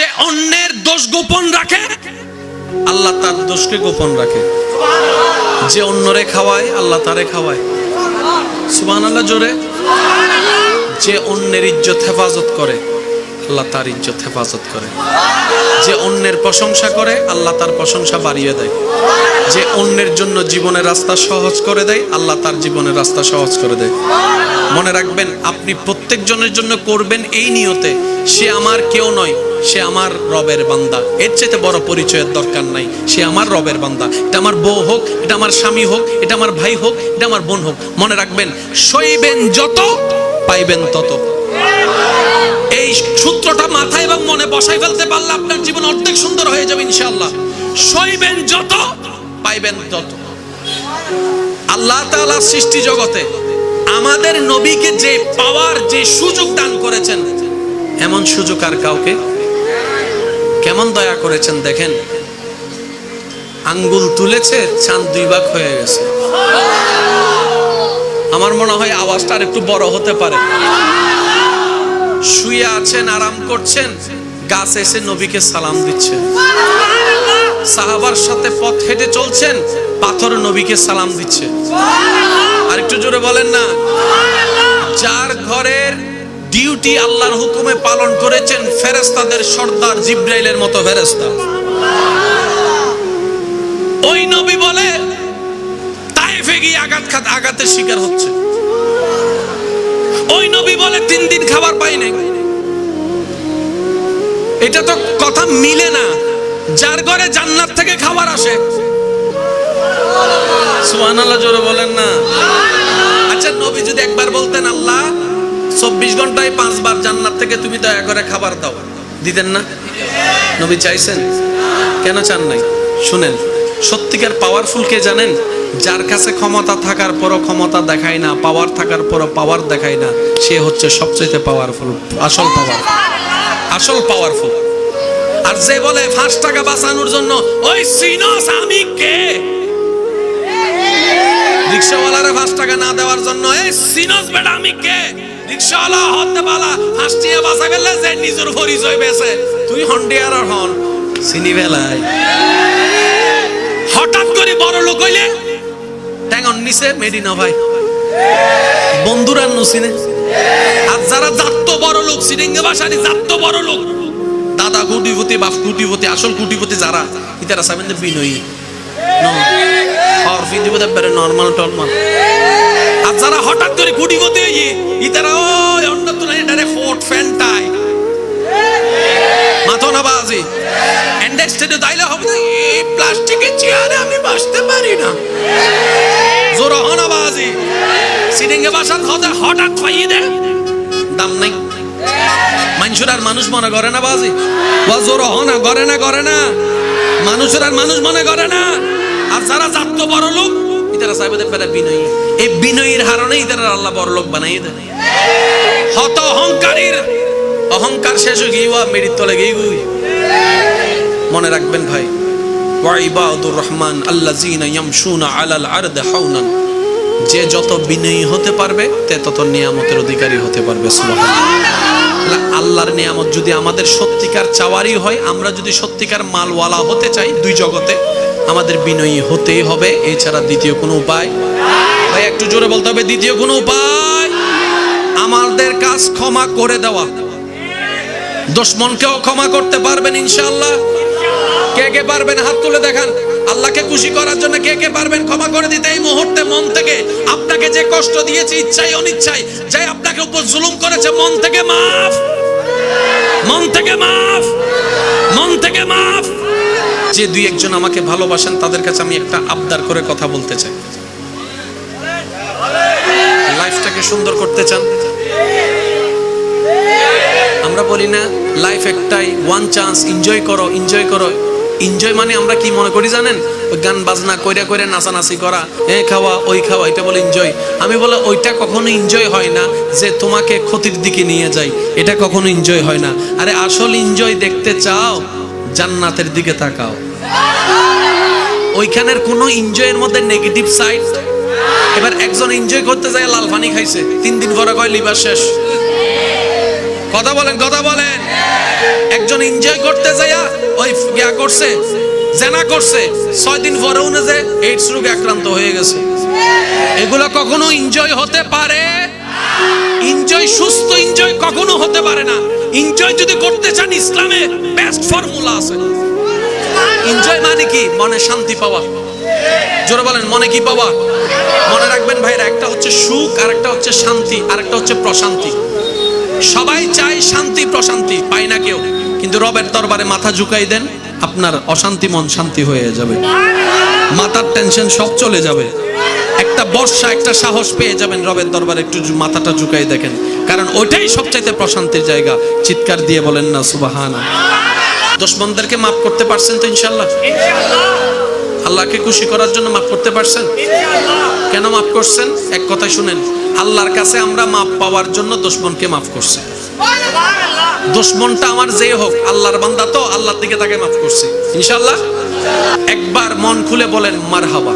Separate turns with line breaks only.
যে অন্যের দোষ গোপন রাখে, আল্লাহ তার দোষকে গোপন রাখে। যে অন্যরে খাওয়ায়, আল্লাহ তারে খাওয়ায়। সুবহান আল্লাহ জোরে। যে অন্যের ইজ্জত হেফাজত করে, আল্লাহ তার ইজ্জত হেফাজত করে। যে অন্যের প্রশংসা করে, আল্লাহ তার প্রশংসা বাড়িয়ে দেয়। যে অন্যের জন্য জীবনের রাস্তা সহজ করে দেয়, আল্লাহ তার জীবনের রাস্তা সহজ করে দেয়। মনে রাখবেন, আপনি প্রত্যেকজনের জন্য করবেন এই নিয়তে। সে আমার কেউ নয় সে আমার রবের বান্দা। এর চাইতে বড় পরিচয়ের দরকার নাই। সে আমার রবের বান্দা। এটা আমার বউ হোক, এটা আমার স্বামী হোক, এটা আমার ভাই হোক, এটা আমার বোন হোক, মনে রাখবেন, সইবেন যত, পাইবেন তত। এই সূত্রটা মাথায় এবং মনে বসাই ফেলতে পারলে আপনার জীবন অর্ধেক সুন্দর হয়ে যাবে ইনশাআল্লাহ। সইবেন যত, পাইবেন তত। আল্লাহ তাআলা সৃষ্টি জগতে আমাদের নবীকে যে পাওয়ার, যে সুযোগ দান করেছেন, এমন সুযোগ আর কাউকে কেমন দয়া করেছেন দেখেন। আঙ্গুল তুলেছে, চাঁদ দুই ভাগ হয়ে গেছে। আমার মনে হয় আওয়াজটা আর একটু বড় হতে পারে। শুয়ে আছেন, আরাম করছেন, গাছ এসে নবীকে সালাম দিচ্ছে সাহাবার সাথে পথ হেঁটে চলছেন, পাথর নবীকে সালাম দিচ্ছে আর একটু জোরে বলেন না, যার ঘরের ডিউটি আল্লাহর হুকুমে পালন করেছেন ফেরেস্তাদের সর্দার জিব্রাইলের মতো ফেরেস্তা ওই নবী বলে তাইফে গিয়ে আঘাত খাত আঘাতের শিকার হচ্ছে। ওই নবী বলে, তিন দিন খাবার পাই নাই। এটা তো কথা মিলে না। যার ঘরে জান্নাত থেকে খাবার আসে। সুবহানাল্লাহ, জোরে বলেন না। আচ্ছা নবী যদি একবার বলতেন, আল্লাহ চব্বিশ ঘন্টায় পাঁচবার জান্নাত থেকে তুমি দয়া করে খাবার দাও। দিতেন না? নবী চাইছেন? কেন চান নাই? শুনেন, সত্যিকার পাওয়ারফুল কে জানেন? যার কাছে ক্ষমতা থাকার পরও ক্ষমতা দেখায় না পাওয়ার থাকার পরও পাওয়ার দেখায় না, সে হচ্ছে সবচেয়ে পাওয়ারফুল আসল পাওয়ার আসল পাওয়ারফুল আর যে বলে পাঁচ টাকা বাঁচানোর জন্য, ওই সিনস আমি কে? রিক্সাওয়ালারে পাঁচ টাকা না দেওয়ার জন্য, এই সিনস বেটা আমি কে? রিক্সাওয়ালা হতে পালা টাকা বাঁচা গেলে যে নিজের পরিচয় বেছে তুই হন্ডিয়ার হন, চিনি বেলায় হঠাৎ করে বড় লোক হইলে ট্যাঙ্গন নিছে, মেডিনা ভাই। বন্ধুরা নুসিনে আর যারা জাত বড় লোক, সিরিঙ্গে বাসারি জাত বড় লোক, দাদা কুটিপতি, বাপ কুটিপতি, আসল কুটিপতি যারা, ইতারা সাবেন বিনয়ী। নর্মাল টর্মাল কুটিপতি হইয়ে ইতারা ওই অন্য তুলে এটারে ফোর্ট ফ্যান্টাই মাথো না বাজি এন্ডেক্সটেডে দাইলে হবে না এই প্লাস্টিকের চেয়ারে আমি বসতে পারি না জোর হনা বাজি সিটিংয়ে বাসাত হতে হঠাৎ পাইয়ে দে দাম নাই মানুষের আর মানুষ মনে করে না বাজি বা জোর হনা করে না করে না মানুষের আর মানুষ মনে করে না আর যারা জাত বড় লোক ইতারা সাহেব পেরা বিনয়ী। এই বিনয়ীর হারণে ইতারা আল্লাহ হত অহংকারীর, অহংকার শেষ হয়ে গিয়ে তলে গিয়ে মনে রাখবেন ভাই রহমান ইয়ামশুনা আলাল আরদ হাওনান। যে যত বিনয়ী হতে পারবে, তে তত নিয়ামতের অধিকারী হতে পারবে আল্লাহর নিয়ামত যদি আমাদের সত্যিকার চাওয়ারই হয়, আমরা যদি সত্যিকার মালওয়ালা হতে চাই দুই জগতে আমাদের বিনয়ী হতেই হবে, এছাড়া দ্বিতীয় কোনো উপায়? ভাই, একটু জোরে বলতে হবে, দ্বিতীয় কোনো উপায়? আমাদের কাজ ক্ষমা করে দেওয়া। দুশ্মনকেও ক্ষমা করতে পারবেন ইনশাআল্লাহ। কে কে পারবেন? হাত তুলে দেখান। আল্লাহকে খুশি করার জন্য কে কে পারবেন? ক্ষমা করে দিতে এই মুহূর্তে মন থেকে আপনাকে যে কষ্ট দিয়েছে, ইচ্ছাই অনিচ্ছাই, যাই আপনাকে উপর জুলুম করেছে, মন থেকে মাফ। মন থেকে মাফ। মন থেকে মাফ। যে দুই একজন আমাকে ভালোবাসেন, তাদের কাছে আমি একটা আবদার করে কথা বলতে চাই। লাইফটাকে সুন্দর করতে চান? আমরা বলি না, লাইফ একটাই ওয়ান চান্স এনজয় করো এনজয় করো। এনজয় মানে আমরা কি মনে করি জানেন? গান বাজনা কইরা কইরা নাচানাচি করা, এ খাওয়া, ওই খাওয়া, এটা বলে এনজয় আমি বলে, ওইটা কখনো এনজয় হয় না যে তোমাকে ক্ষতির দিকে নিয়ে যায় এটা কখনো এনজয় হয় না। আরে আসল এনজয় দেখতে চাও? জান্নাতের দিকে তাকাও। ওইখানের কোনো এনজয়ের মধ্যে নেগেটিভ সাইড এবার একজন এনজয় করতে যায়, লাল পানি খাইছে। তিন দিন পরে কয়, লিভার শেষ। কথা বলেন কথা বলেন। একজন এনজয় করতে যাইয়া ওই গিয়া করছে, জেনা করছে। ছয় দিন পরে উনি যে এইডস রোগে আক্রান্ত হয়ে গেছে। এগুলো কখনো এনজয় হতে পারে? এনজয় সুস্থ কখনো হতে পারে না। এনজয় যদি করতে চান ইসলামে বেস্ট ফর্মুলা আছে। এনজয় মানে কি? মনে শান্তি পাওয়া। জোরে বলেন, মনে কি পাওয়া? মনে রাখবেন ভাইরা, একটা হচ্ছে সুখ, আর একটা হচ্ছে শান্তি, আর একটা হচ্ছে প্রশান্তি। সবাই চায় শান্তি, প্রশান্তি, পায় না কেউ। কিন্তু রবের দরবারে মাথা ঝুঁকাই দেন, আপনার অশান্তি মন শান্তি হয়ে যাবে। মাথার টেনশন সব চলে যাবে। একটা বর্ষা একটা সাহস পেয়ে যাবেন রবের দরবারে। একটু মাথাটা ঝুঁকাই দেখেন। কারণ ওইটাই সবচাইতে প্রশান্তির জায়গা। চিৎকার দিয়ে বলেন না সুবাহান দুশ্মনদেরকে মাফ করতে পারছেন তো ইনশাল্লাহ আল্লাহকে খুশি করার জন্য মাফ করতে পারছেন? কেন মাফ করছেন? এক কথাই শুনেন আল্লাহর কাছে আমরা মাফ পাওয়ার জন্য দুশ্মনকে মাফ করছি। দুশ্মনটা আমার যে হোক আল্লাহর বান্দা তো আল্লাহর দিকে তাকে মাফ করছি। ইনশাল্লাহ একবার মন খুলে বলেন মার হাবা